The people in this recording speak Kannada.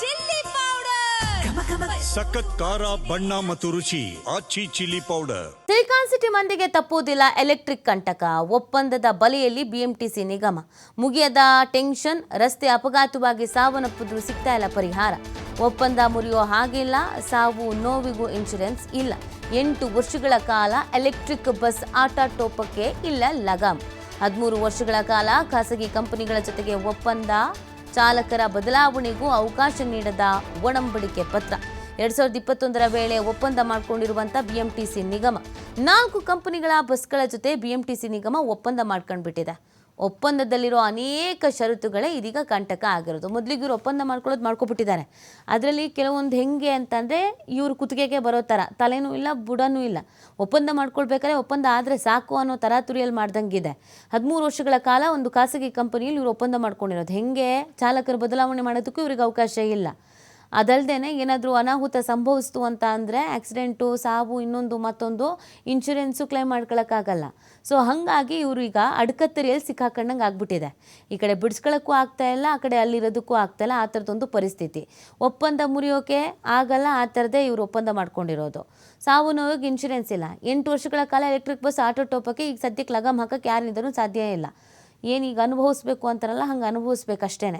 Chilli powder. ಸಖತ್ ಖಾರ ಬಣ್ಣ ಮತ್ತು ರುಚಿ Aachi chilli powder. Silicon city ಮಂದಿಗೆ ತಪ್ಪುವುದಿಲ್ಲ ಎಲೆಕ್ಟ್ರಿಕ್ ಕಂಟಕ. ಒಪ್ಪಂದದ ಬಲೆಯಲ್ಲಿ ಬಿಎಂಟಿಸಿ ನಿಗಮ. ಮುಗಿಯದ ಟೆನ್ಷನ್ ರಸ್ತೆ ಅಪಘಾತವಾಗಿ ಸಾವನ್ನಪ್ಪಿದ್ರು ಸಿಗ್ತಾ ಇಲ್ಲ ಪರಿಹಾರ. ಒಪ್ಪಂದ ಮುರಿಯೋ ಹಾಗಿಲ್ಲ ಸಾವು ನೋವಿಗೂ ಇನ್ಶೂರೆನ್ಸ್ ಇಲ್ಲ. ಎಂಟು ವರ್ಷಗಳ ಕಾಲ ಎಲೆಕ್ಟ್ರಿಕ್ ಬಸ್ ಆಟಾಟೋಪಕ್ಕೆ ಇಲ್ಲ ಲಗಾಮ್. ಹದಿಮೂರು ವರ್ಷಗಳ ಕಾಲ ಖಾಸಗಿ ಕಂಪನಿಗಳ ಜೊತೆಗೆ ಒಪ್ಪಂದ ಚಾಲಕರ ಬದಲಾವಣೆಗೂ ಅವಕಾಶ ನೀಡದ ಒಡಂಬಡಿಕೆ ಪತ್ರ. ಎರಡ್ ಸಾವಿರದ ಇಪ್ಪತ್ತೊಂದರ ವೇಳೆ ಒಪ್ಪಂದ ಮಾಡಿಕೊಂಡಿರುವಂಥ ಬಿಎಂಟಿಸಿ ನಿಗಮ. ನಾಲ್ಕು ಕಂಪನಿಗಳ ಬಸ್ಗಳ ಜೊತೆ ಬಿಎಂಟಿಸಿ ನಿಗಮ ಒಪ್ಪಂದ ಮಾಡ್ಕೊಂಡ್ಬಿಟ್ಟಿದೆ. ಒಪ್ಪಂದದಲ್ಲಿರೋ ಅನೇಕ ಷರತ್ತುಗಳೇ ಇದೀಗ ಕಂಟಕ ಆಗಿರೋದು. ಮೊದಲಿಗೆ ಇವರು ಒಪ್ಪಂದ ಮಾಡ್ಕೊಳ್ಳೋದು ಮಾಡ್ಕೊಬಿಟ್ಟಿದ್ದಾರೆ. ಅದರಲ್ಲಿ ಕೆಲವೊಂದು ಹೆಂಗೆ ಅಂತಂದರೆ ಇವರು ಕುತ್ತಿಗೆಗೆ ಬರೋ ಥರ, ತಲೆನೂ ಇಲ್ಲ, ಬುಡನೂ ಇಲ್ಲ. ಒಪ್ಪಂದ ಮಾಡ್ಕೊಳ್ಬೇಕಾದ್ರೆ ಒಪ್ಪಂದ ಆದರೆ ಸಾಕು ಅನ್ನೋ ತರಾತುರಿಯಲ್ಲಿ ಮಾಡ್ದಂಗಿದೆ. ಹದಿಮೂರು ವರ್ಷಗಳ ಕಾಲ ಒಂದು ಖಾಸಗಿ ಕಂಪನಿಯಲ್ಲಿ ಇವರು ಒಪ್ಪಂದ ಮಾಡ್ಕೊಂಡಿರೋದು. ಹೆಂಗೆ ಚಾಲಕರು ಬದಲಾವಣೆ ಮಾಡೋದಕ್ಕೂ ಇವ್ರಿಗೆ ಅವಕಾಶ ಇಲ್ಲ. ಅದಲ್ಲದೆ ಏನಾದರೂ ಅನಾಹುತ ಸಂಭವಿಸ್ತು ಅಂತ ಅಂದರೆ ಆಕ್ಸಿಡೆಂಟು ಸಾವು, ಇನ್ನೊಂದು ಮತ್ತೊಂದು ಇನ್ಶೂರೆನ್ಸು ಕ್ಲೈಮ್ ಮಾಡ್ಕೊಳಕ್ಕಾಗಲ್ಲ. ಸೊ ಹಾಗಾಗಿ ಇವರು ಈಗ ಅಡ್ಕತ್ತರಿಯಲ್ಲಿ ಸಿಕ್ಕಾಕೊಂಡಂಗೆ ಆಗ್ಬಿಟ್ಟಿದೆ. ಈ ಕಡೆ ಬಿಡಿಸ್ಕೊಳ್ಳೋಕ್ಕೂ ಆಗ್ತಾ ಇಲ್ಲ, ಆ ಕಡೆ ಅಲ್ಲಿರೋದಕ್ಕೂ ಆಗ್ತಾಯಿಲ್ಲ ಆ ಥರದ್ದೊಂದು ಪರಿಸ್ಥಿತಿ. ಒಪ್ಪಂದ ಮುರಿಯೋಕೆ ಆಗಲ್ಲ, ಆ ಥರದೇ ಇವರು ಒಪ್ಪಂದ ಮಾಡ್ಕೊಂಡಿರೋದು. ಸಾವು ನೋವಿಗೆ ಇನ್ಶೂರೆನ್ಸ್ ಇಲ್ಲ. ಎಂಟು ವರ್ಷಗಳ ಕಾಲ ಎಲೆಕ್ಟ್ರಿಕ್ ಬಸ್ ಆಟೋ ಟೋಪಕ್ಕೆ ಈಗ ಸದ್ಯಕ್ಕೆ ಲಗಮ್ ಹಾಕೋಕ್ಕೆ ಯಾರಿಂದನೂ ಸಾಧ್ಯ ಇಲ್ಲ. ಏನೀಗ ಅನುಭವಿಸ್ಬೇಕು ಅಂತಾರಲ್ಲ, ಹಂಗೆ ಅನುಭವಿಸ್ಬೇಕಷ್ಟೇ